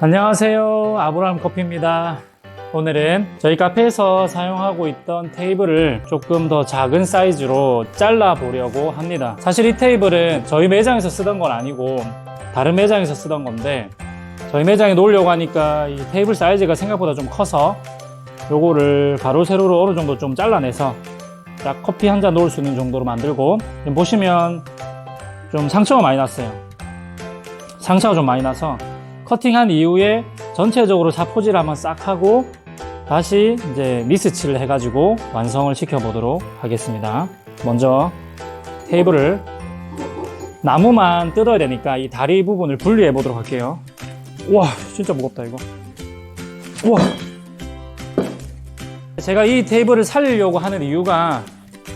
안녕하세요. 아브라함 커피입니다. 오늘은 저희 카페에서 사용하고 있던 테이블을 조금 더 작은 사이즈로 잘라 보려고 합니다. 사실 이 테이블은 저희 매장에서 쓰던 건 아니고 다른 매장에서 쓰던 건데 저희 매장에 놓으려고 하니까 이 테이블 사이즈가 생각보다 좀 커서 요거를 가로 세로로 어느 정도 좀 잘라내서 딱 커피 한 잔 놓을 수 있는 정도로 만들고 보시면 좀 상처가 많이 났어요. 상처가 좀 많이 나서 커팅한 이후에 전체적으로 사포질 한번 싹 하고 다시 이제 미스칠을 해가지고 완성을 시켜보도록 하겠습니다. 먼저 테이블을 나무만 뜯어야 되니까 이 다리 부분을 분리해 보도록 할게요. 와, 진짜 무겁다 이거. 와. 제가 이 테이블을 살리려고 하는 이유가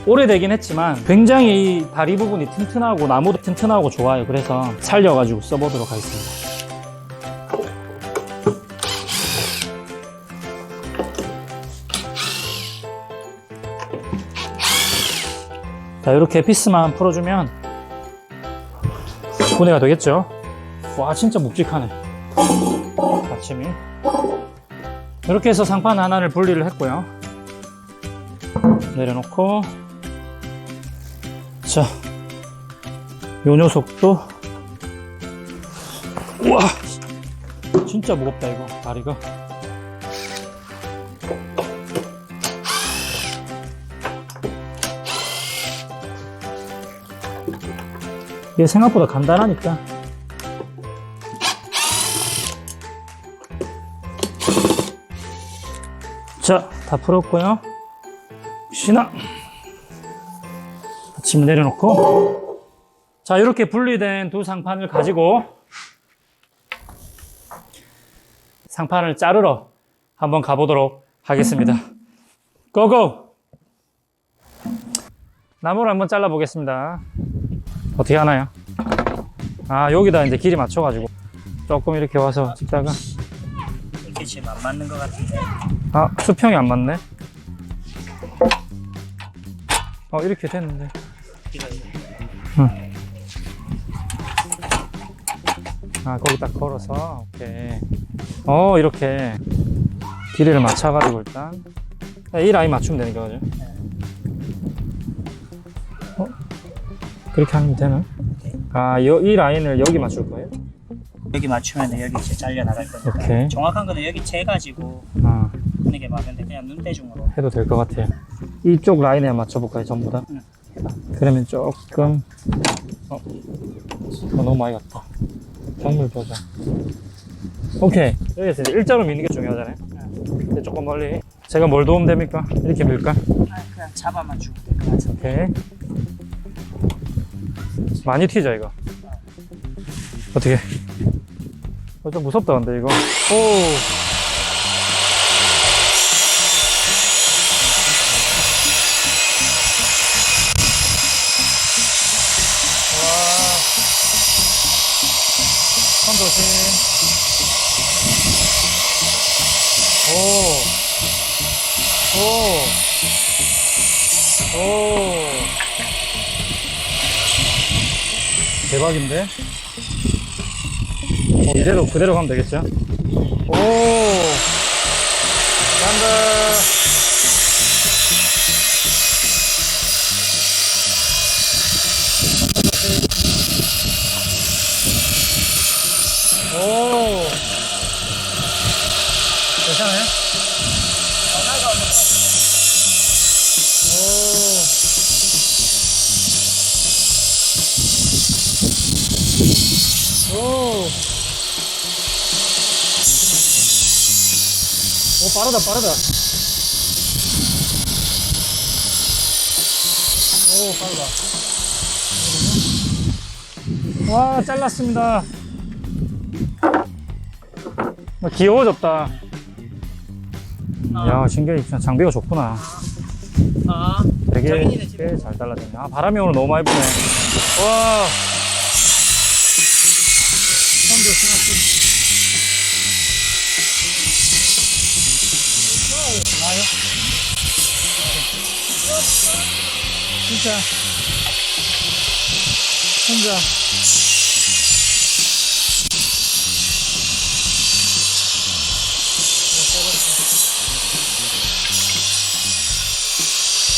오래되긴 했지만 굉장히 이 다리 부분이 튼튼하고 나무도 튼튼하고 좋아요. 그래서 살려가지고 써보도록 하겠습니다. 자, 이렇게 피스만 풀어주면 분해가 되겠죠? 와, 진짜 묵직하네. 받침이. 이렇게 해서 상판 하나를 분리를 했고요. 내려놓고, 자, 요 녀석도, 우와! 진짜 무겁다, 이거, 다리가. 이게 생각보다 간단하니까. 자, 다 풀었고요. 신아. 아침 내려놓고. 자, 이렇게 분리된 두 상판을 가지고 상판을 자르러 한번 가보도록 하겠습니다. 고고! 나무를 한번 잘라보겠습니다. 어떻게 하나요? 아, 여기다 이제 길이 맞춰가지고 조금 이렇게 와서 찍다가 이렇게 지금 안 맞는 것 같은데 아, 수평이 안 맞네. 어, 이렇게 됐는데. 이거 아, 거기 딱 걸어서, 오케이. 어, 이렇게 길이를 맞춰가지고 일단. 이 라인 맞추면 되는 거죠. 그렇게 하면 되나? 아, 여, 이 라인을 여기 맞출 거예요? 여기 맞추면 여기 이제 잘려 나갈 거니까 오케이. 정확한 거는 여기 재 가지고 아, 하는 게 맞는데 그냥 눈대중으로 해도 될 것 같아요. 이쪽 라인에 맞춰볼까요, 전부 다? 응. 그러면 조금, 어, 어, 너무 많이 갔다. 정물 조정. 오케이. 여기서 이제 일자로 미는 게 중요하잖아요. 근데 조금 멀리. 제가 뭘 도움 됩니까? 이렇게 밀까? 아, 그냥 잡아만 주면 될것 같은데 오케이. 많이 튀죠, 이거. 어떻게? 어, 좀 무섭다, 근데 이거. 오. 대박인데? 어, 이대로 그대로 가면 되겠죠? 오. 간다. 오. 빠르다, 빠르다. 오, 빠르다. 와, 잘랐습니다. 어, 귀여워졌다. 야, 신기해. 장비가 좋구나. 아 되게 장인이네, 지금. 꽤잘 잘라졌네. 아, 바람이 오늘 너무 많이 부네. 와. 진짜 혼자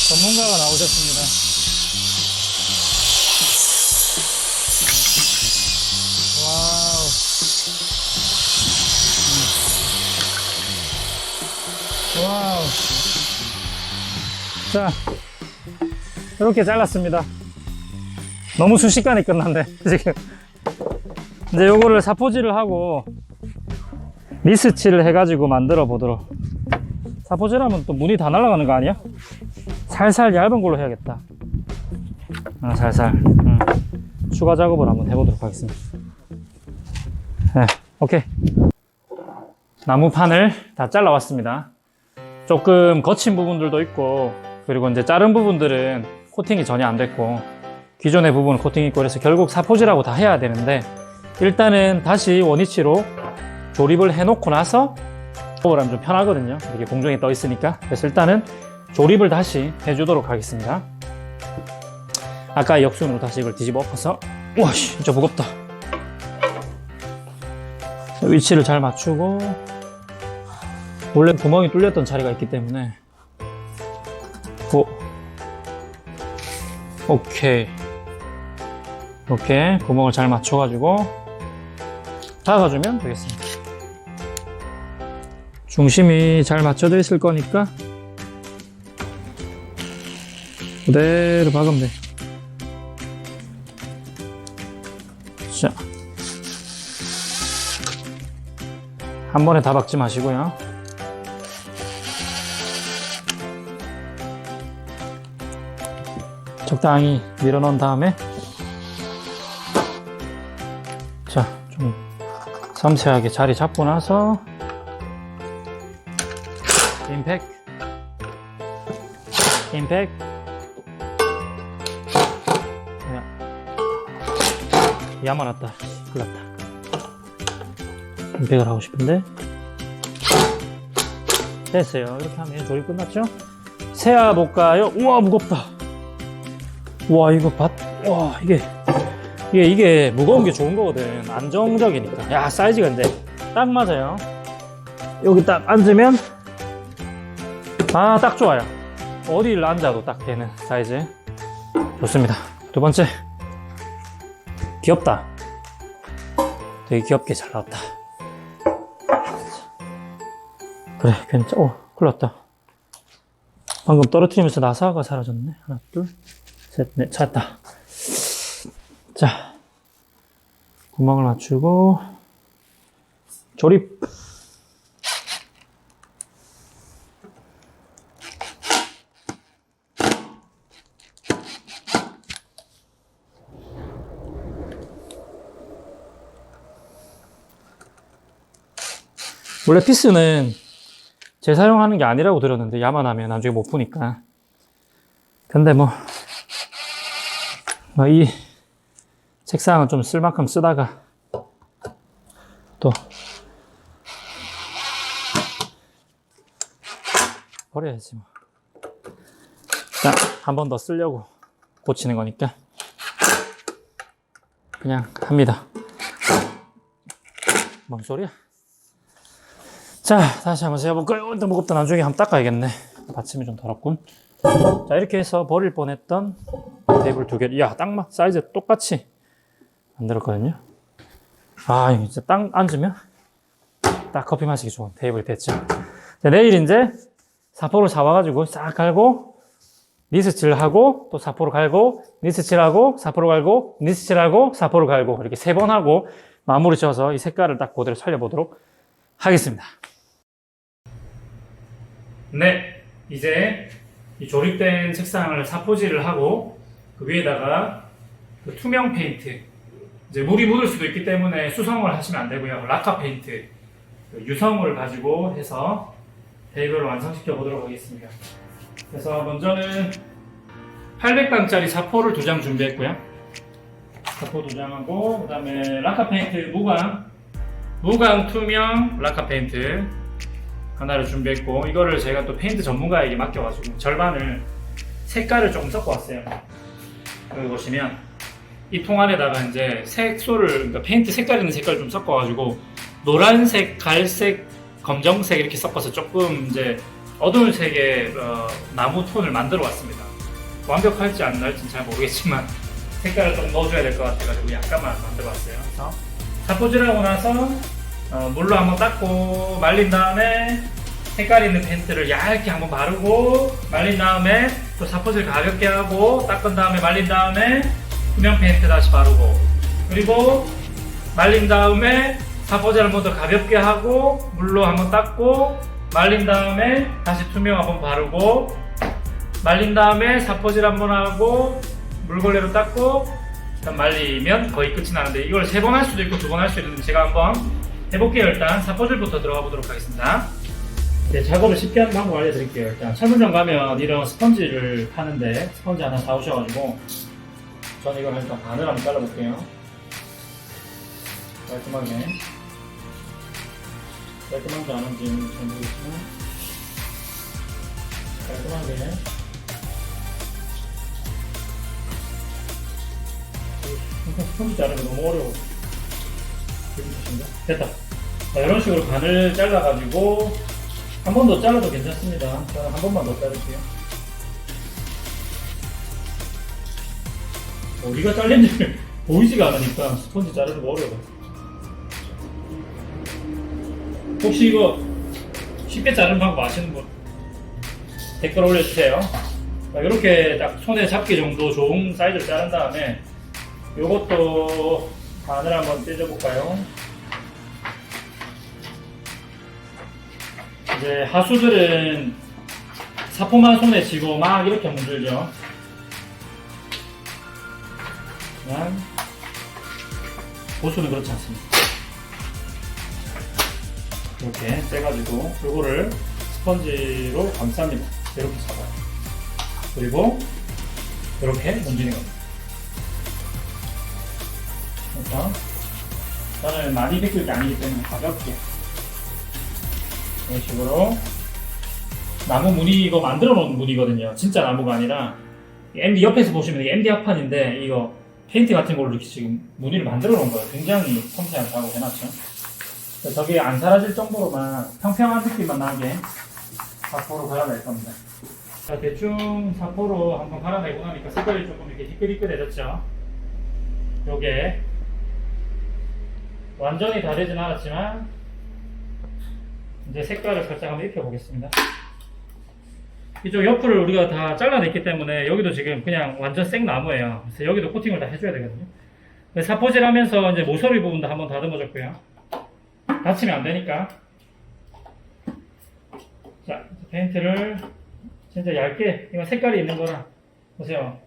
전문가가 나오셨습니다. 와우. 와우. 자, 이렇게 잘랐습니다. 너무 순식간에 끝났네, 지금. 이제 요거를 사포질을 하고 미스칠을 해가지고 만들어 보도록. 사포질하면 또 문이 다 날아가는 거 아니야? 살살 얇은 걸로 해야겠다. 아, 살살. 음. 추가 작업을 한번 해보도록 하겠습니다. 네, 오케이. 나무판을 다 잘라왔습니다. 조금 거친 부분들도 있고, 그리고 이제 자른 부분들은 코팅이 전혀 안 됐고, 기존의 부분은 코팅이 있고, 그래서 결국 사포질하고 다 해야 되는데, 일단은 다시 원위치로 조립을 해놓고 나서 작업을 하면 좀 편하거든요. 이렇게 공중에 떠 있으니까. 그래서 일단은 조립을 다시 해주도록 하겠습니다. 아까 역순으로 다시 이걸 뒤집어 엎어서 우와 씨 진짜 무겁다 위치를 잘 맞추고 원래 구멍이 뚫렸던 자리가 있기 때문에 오 오케이 이렇게 구멍을 잘 맞춰가지고 닫아주면 되겠습니다 중심이 잘 맞춰져 있을 거니까 그대로 박으면 돼 자. 한 번에 다 박지 마시고요. 적당히 밀어 넣은 다음에 자, 좀 섬세하게 자리 잡고 나서 임팩 임팩 그냥 야만았다. 큰일 났다. 임팩을 하고 싶은데. 됐어요. 이렇게 하면 조립 끝났죠? 세아 볼까요? 우와, 무겁다. 우와, 이거 밭, 와, 이게, 이게, 이게 무거운 게 좋은 거거든. 안정적이니까. 야, 사이즈가 근데 딱 맞아요. 여기 딱 앉으면, 아, 딱 좋아요. 어디를 앉아도 딱 되는 사이즈. 좋습니다. 두 번째. 귀엽다. 되게 귀엽게 잘 나왔다. 그래, 괜찮, 어, 큰일 났다. 방금 떨어뜨리면서 나사가 사라졌네. 하나, 둘, 셋, 넷, 찾았다. 자, 구멍을 맞추고, 조립. 원래 피스는 재사용하는 게 아니라고 들었는데 야만 하면 나중에 못 푸니까 근데 뭐 이 책상은 좀 쓸 만큼 쓰다가 또 버려야지 뭐 일단 한 번 더 쓰려고 고치는 거니까 그냥 합니다 뭔 소리야 자, 다시 한번 세어볼까요? 일단 무겁다. 나중에 한번 닦아야겠네. 받침이 좀 더럽군. 자, 이렇게 해서 버릴 뻔했던 테이블 두 개. 야, 딱 맞, 사이즈 똑같이 만들었거든요. 아, 진짜 딱 앉으면 딱 커피 마시기 좋은 테이블이 됐죠. 자, 내일 이제 사포를 사와가지고 싹 갈고, 니스칠 하고, 또 사포를 갈고, 니스칠 하고, 사포를 갈고, 니스칠 하고, 사포를 갈고, 이렇게 세 번 하고, 마무리 지어서 이 색깔을 딱 그대로 살려보도록 하겠습니다. 네, 이제 이 조립된 책상을 사포질을 하고 그 위에다가 그 투명 페인트 이제 물이 묻을 수도 있기 때문에 수성을 하시면 안 되고요. 라카 페인트 그 유성을 가지고 해서 테이블을 완성시켜 보도록 하겠습니다. 그래서 먼저는 800방짜리 사포를 두 장 준비했고요. 사포 두 장하고 그 다음에 라카 페인트 무광 무광 투명 라카 페인트 하나를 준비했고 이거를 제가 또 페인트 전문가에게 맡겨가지고 절반을 색깔을 조금 섞어 왔어요. 여기 보시면 이 통 안에다가 이제 색소를 그러니까 페인트 색깔 있는 색깔을 좀 섞어가지고 노란색, 갈색, 검정색 이렇게 섞어서 조금 이제 어두운 색의 어, 나무 톤을 만들어 왔습니다. 완벽할지 안 날지는 잘 모르겠지만 색깔을 좀 넣어줘야 될 것 같아가지고 약간만 만들어봤어요. 그래서 사포질하고 나서 어, 물로 한번 닦고 말린 다음에 색깔 있는 펜트를 얇게 한번 바르고 말린 다음에 또 사포질 가볍게 하고 닦은 다음에 말린 다음에 투명 펜트 다시 바르고. 그리고 말린 다음에 사포질 한번 더 가볍게 하고 물로 한번 닦고 말린 다음에 다시 투명 한번 바르고 말린 다음에 사포질 한번 하고 물걸레로 닦고 일단 말리면 거의 끝이 나는데 이걸 세 번 할 수도 있고 두 번 할 수도 있는데 제가 한번 해볼게요. 일단 사포질부터 들어가 보도록 하겠습니다 네, 작업을 쉽게 하는 방법 알려드릴게요. 일단 철물점 가면 이런 스펀지를 파는데 스펀지 하나 사오셔가지고 저는 이걸 일단 반을 한번 잘라볼게요. 깔끔하게. 깔끔한지 안 한지는 잘 모르겠지만 깔끔하게. 스펀지 자르기 너무 어려워. 됐다. 자, 이런 식으로 반을 잘라가지고 한 번 더 잘라도 괜찮습니다. 저는 한 번만 더 자를게요. 어디가 잘린지 보이지가 않으니까 스펀지 자르는 거 어려워. 혹시 이거 쉽게 자르는 방법 아시는 분? 댓글 올려주세요. 자, 이렇게 딱 손에 잡기 정도 좋은 사이즈로 자른 다음에 요것도 반을 한번 떼줘볼까요? 이제 하수들은 사포만 손에 쥐고 막 이렇게 문들죠. 그냥 보수는 그렇지 않습니다. 이렇게 떼가지고 요거를 스펀지로 감쌉니다. 이렇게 잡아요. 그리고 이렇게 문지는 겁니다. 그래서 저는 많이 벗길 게 아니기 때문에 가볍게 이런 식으로 나무 무늬 이거 만들어 놓은 무늬거든요. 진짜 나무가 아니라 MD 옆에서 보시면 이게 MD 합판인데 이거 페인트 같은 걸로 이렇게 지금 무늬를 만들어 놓은 거예요. 굉장히 섬세한 작업 해놨죠. 저게 안 사라질 정도로만 평평한 느낌만 나게 사포로 갈아낼 겁니다. 자, 대충 사포로 한번 갈아내고 나니까 색깔이 조금 이렇게 희끗희끗해졌죠. 요게 완전히 다 되진 않았지만 이제 색깔을 살짝 한번 입혀보겠습니다. 이쪽 옆을 우리가 다 잘라냈기 때문에 여기도 지금 그냥 완전 생나무예요. 그래서 여기도 코팅을 다 해줘야 되거든요. 사포질 하면서 이제 모서리 부분도 한번 다듬어줬고요. 다치면 안 되니까. 자, 페인트를 진짜 얇게, 이거 색깔이 있는 거라. 보세요.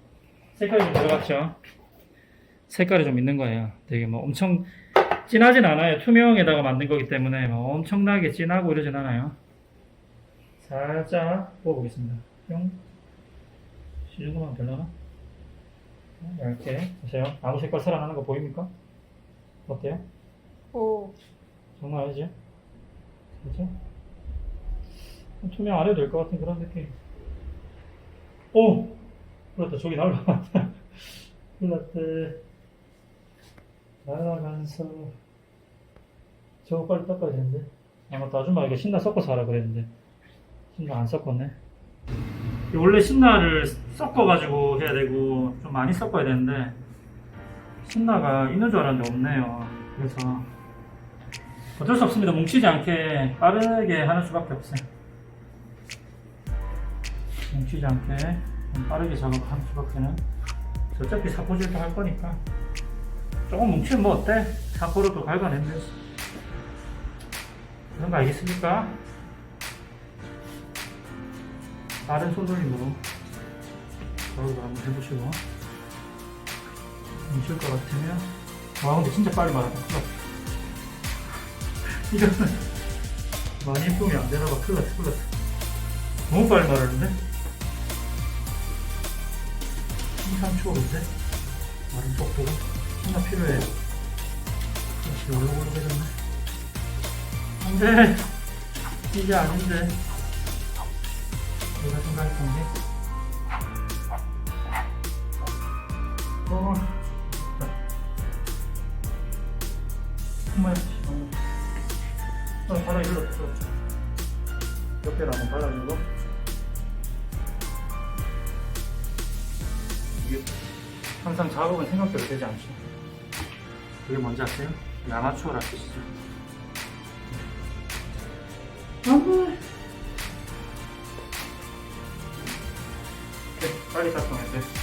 색깔이 좀 들어갔죠? 색깔이 좀 있는 거예요. 되게 뭐 엄청 진하진 않아요. 투명에다가 만든 거기 때문에 뭐 엄청나게 진하고 이러진 않아요. 살짝 부어보겠습니다. 뿅. 이 정도만 되려나? 얇게. 보세요. 나무 색깔 살아나는 거 보입니까? 어때요? 오. 장난 아니지? 그죠? 투명 안 해도 될 것 같은 그런 느낌. 오! 그렇다. 저기 날라갔다. 흘렀다. 날아가면서. 저거 빨리 닦아야 되는데. 아, 맞다. 아줌마 이거 신나 섞어서 하라 그랬는데. 신나 안 섞었네. 원래 신나를 섞어가지고 해야 되고, 좀 많이 섞어야 되는데, 신나가 있는 줄 알았는데 없네요. 그래서, 어쩔 수 없습니다. 뭉치지 않게 빠르게 하는 수밖에 없어요. 뭉치지 않게 좀 빠르게 작업하는 수밖에는 어차피 사포질도 할 거니까 조금 뭉치면 뭐 어때? 사포로도 긁어내면 되지. 그런 거 알겠습니까? 빠른 손놀림으로 작업을 한번 해보시고 뭉칠 것 같으면 와 근데 진짜 빨리 났다. 이거는 많이 예쁘면 안 되나 봐. 큰일 났어, 큰일 났어. 너무 빨리 말하는데? 2, 3초인데? 말은 속도가? 하나 필요해. 역시 올라오게 되겠네. 안 돼! 이게 아닌데. 내가 생각했던 게. 어, 됐다. 정말, 어. 어, 바로 일로 들어. 옆에를 한번 발라주고. 이게 항상 작업은 생각대로 되지 않죠. 그게 뭔지 아세요? 이 아마추어라 뜻이죠. 안돼. 빨리 작동해야 돼.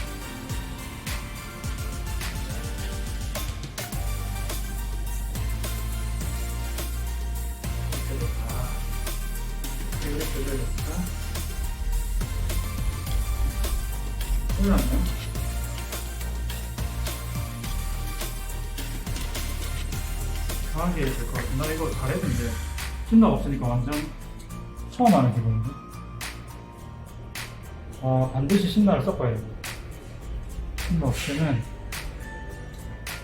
신나 없으니까 완전 처음 하는 기분인데. 아 반드시 신나를 섞어야 돼. 신나 없으면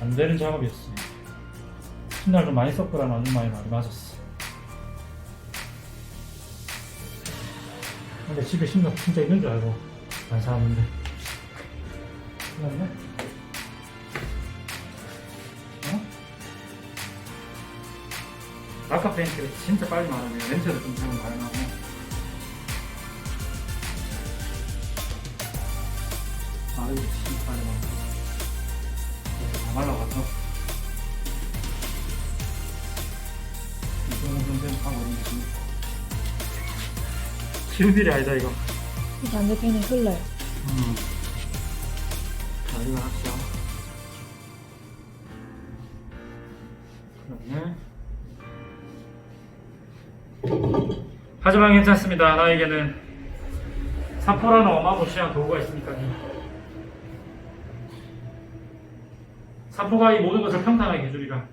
안 되는 작업이었어. 신나를 좀 많이 섞으라는 아줌마의 말이 맞았어. 근데 집에 신나 진짜 있는 줄 알고 안 사왔는데. 어? 아까 페인트가 진짜 빨리 마르네. 냄새도 좀 지금 많이 나고. 마르기 진짜 빨리 마르고. 다 말라가서. 이거는 좀 되면 하고 있는 일이 아니다, 이거. 반대편에 흘러요. 음. 난리가 났죠. 그 하지만 괜찮습니다. 나에게는 사포라는 어마무시한 도구가 있으니까요. 사포가 이 모든 것을 평탄하게 해주리라.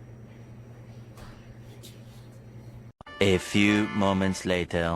A few moments later.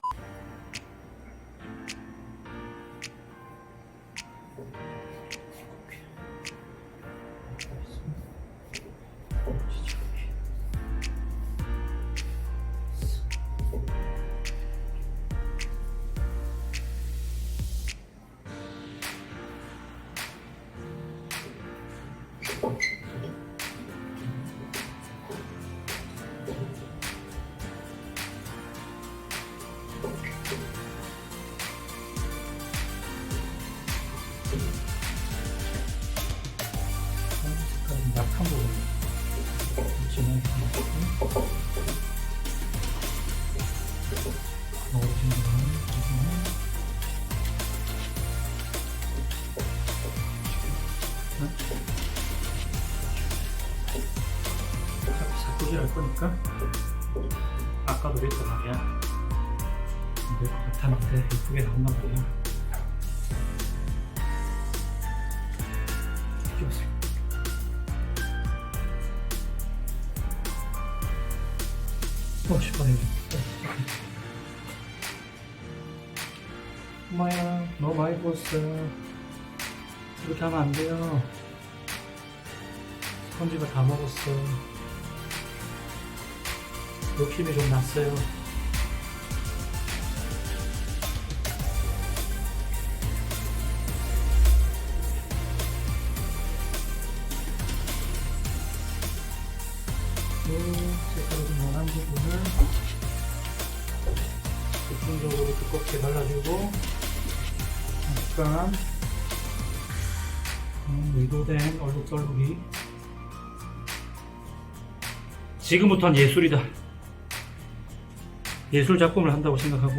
자꾸질 할 거니까 아까도 그랬단 말이야. 근데 나타난데 예쁘게 나온단 말이야 부었어. 이렇게 하면 안 돼요. 스펀지가 다 먹었어. 욕심이 좀 났어요. 색깔을 좀 원한 부분을 집중적으로 두껍게 발라주고 약간 음, 의도된 얼룩덜룩이 지금부터는 예술이다. 예술 작품을 한다고 생각하고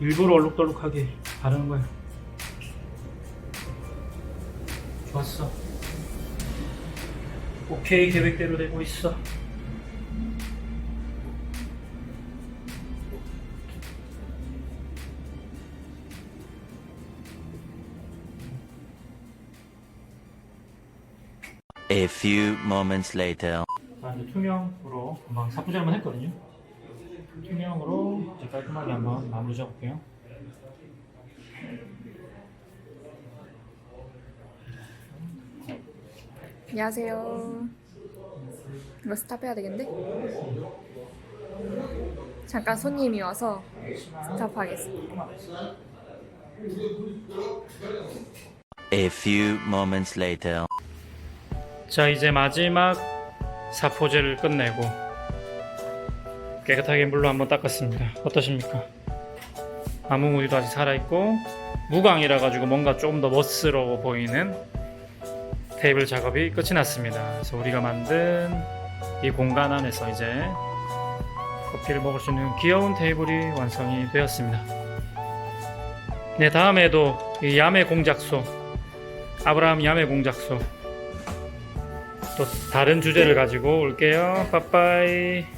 일부러 얼룩덜룩하게 바르는 거야. 좋았어. 오케이 계획대로 되고 있어. A few moments later. 자 이제 투명으로 금방 사포질 한번 했거든요. 투명으로 이제 깔끔하게 한번 마무리 잡을게요. 안녕하세요. 이거 스탑해야 되겠는데? 잠깐 손님이 와서 스탑하겠습니다. A few moments later. 자 이제 마지막 사포제를 끝내고 깨끗하게 물로 한번 닦았습니다. 어떠십니까? 나무 무늬도 아직 살아있고 무광이라 가지고 뭔가 좀더 멋스러워 보이는 테이블 작업이 끝이 났습니다. 그래서 우리가 만든 이 공간 안에서 이제 커피를 먹을 수 있는 귀여운 테이블이 완성이 되었습니다. 네, 다음에도 이 야매 공작소, 아브라함 야매 공작소 또 다른 주제를 가지고 올게요. 빠빠이.